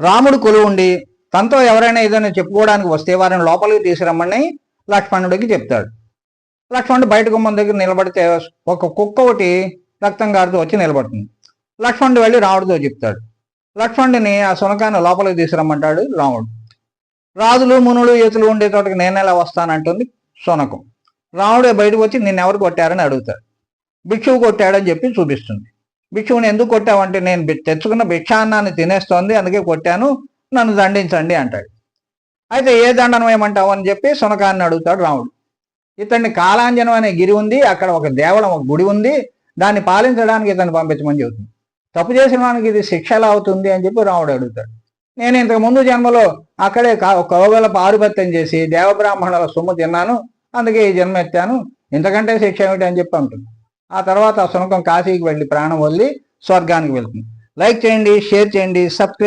రాముడు కొలువు ఉండి తనతో ఎవరైనా ఏదైనా చెప్పుకోవడానికి వస్తే వారిని లోపలికి తీసుకురమ్మని లక్ష్మణుడికి చెప్తాడు. లక్ష్మణుడు బయట గుమ్మం దగ్గర నిలబడితే ఒక కుక్క ఒకటి రక్తం గారితో వచ్చి నిలబడుతుంది. లక్ష్మణుడు వెళ్ళి రాముడితో చెప్తాడు. లక్ష్మణుడిని ఆ సునకాన్ని లోపలికి తీసుకురమ్మంటాడు రాముడు. రాజులు మునులు ఈతలు ఉండే చోటకి నేను ఎలా వస్తానంటుంది సునకం. రాముడే బయటకు వచ్చి నిన్నెవరు కొట్టారని అడుగుతాడు. భిక్షువు కొట్టాడని చెప్పి చూపిస్తుంది. భిక్షువుని ఎందుకు కొట్టావంటే నేను తెచ్చుకున్న భిక్షాన్నాన్ని తినేస్తోంది అందుకే కొట్టాను నన్ను దండించండి అంటాడు. అయితే ఏ దండనం ఏమంటావు అని చెప్పి సునకాన్ని అడుగుతాడు రాముడు. ఇతన్ని కాలాంజనం అనే గిరి ఉంది అక్కడ ఒక దేవళం ఒక గుడి ఉంది దాన్ని పాలించడానికి ఇతన్ని పంపించమని చెబుతుంది. తప్పు చేసిన వానికి ఇది శిక్ష ఎలా అవుతుంది అని చెప్పి రాముడు అడుగుతాడు. నేను ఇంతకు ముందు జన్మలో అక్కడే కవగల పారుపత్యం చేసి దేవబ్రాహ్మణుల సొమ్ము తిన్నాను అందుకే ఈ జన్మ ఎత్తాను ఇంతకంటే శిక్ష ఏమిటి అని చెప్పి అంటున్నాను ఆ తర్వాత ఆ సునకం కాశీకి వెళ్ళి ప్రాణం వదిలి స్వర్గానికి వెళ్తుంది. లైక్ చేయండి షేర్ చేయండి సబ్స్క్రైబ్